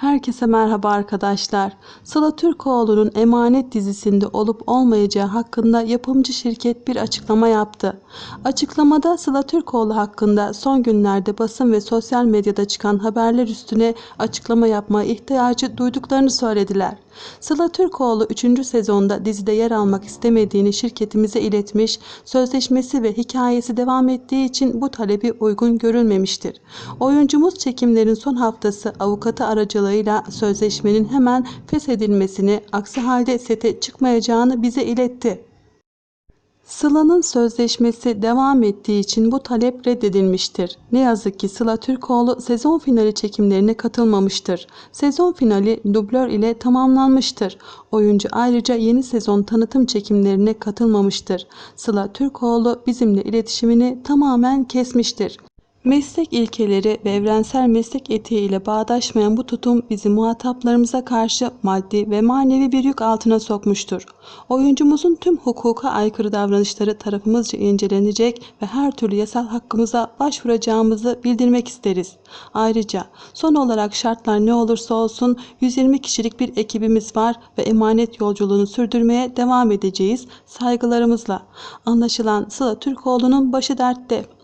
Herkese merhaba arkadaşlar. Sıla Türkoğlu'nun Emanet dizisinde olup olmayacağı hakkında yapımcı şirket bir açıklama yaptı. Açıklamada Sıla Türkoğlu hakkında son günlerde basın ve sosyal medyada çıkan haberler üstüne açıklama yapma ihtiyacı duyduklarını söylediler. Sıla Türkoğlu 3. sezonda dizide yer almak istemediğini şirketimize iletmiş, sözleşmesi ve hikayesi devam ettiği için bu talebi uygun görülmemiştir. Oyuncumuz çekimlerin son haftası avukatı aracılığıyla sözleşmenin hemen feshedilmesini, aksi halde sete çıkmayacağını bize iletti. Sıla'nın sözleşmesi devam ettiği için bu talep reddedilmiştir. Ne yazık ki Sıla Türkoğlu sezon finali çekimlerine katılmamıştır. Sezon finali dublör ile tamamlanmıştır. Oyuncu ayrıca yeni sezon tanıtım çekimlerine katılmamıştır. Sıla Türkoğlu bizimle iletişimini tamamen kesmiştir. Meslek ilkeleri ve evrensel meslek etiği ile bağdaşmayan bu tutum bizi muhataplarımıza karşı maddi ve manevi bir yük altına sokmuştur. Oyuncumuzun tüm hukuka aykırı davranışları tarafımızca incelenecek ve her türlü yasal hakkımıza başvuracağımızı bildirmek isteriz. Ayrıca son olarak şartlar ne olursa olsun 120 kişilik bir ekibimiz var ve emanet yolculuğunu sürdürmeye devam edeceğiz saygılarımızla. Anlaşılan Sıla Türkoğlu'nun başı dertte.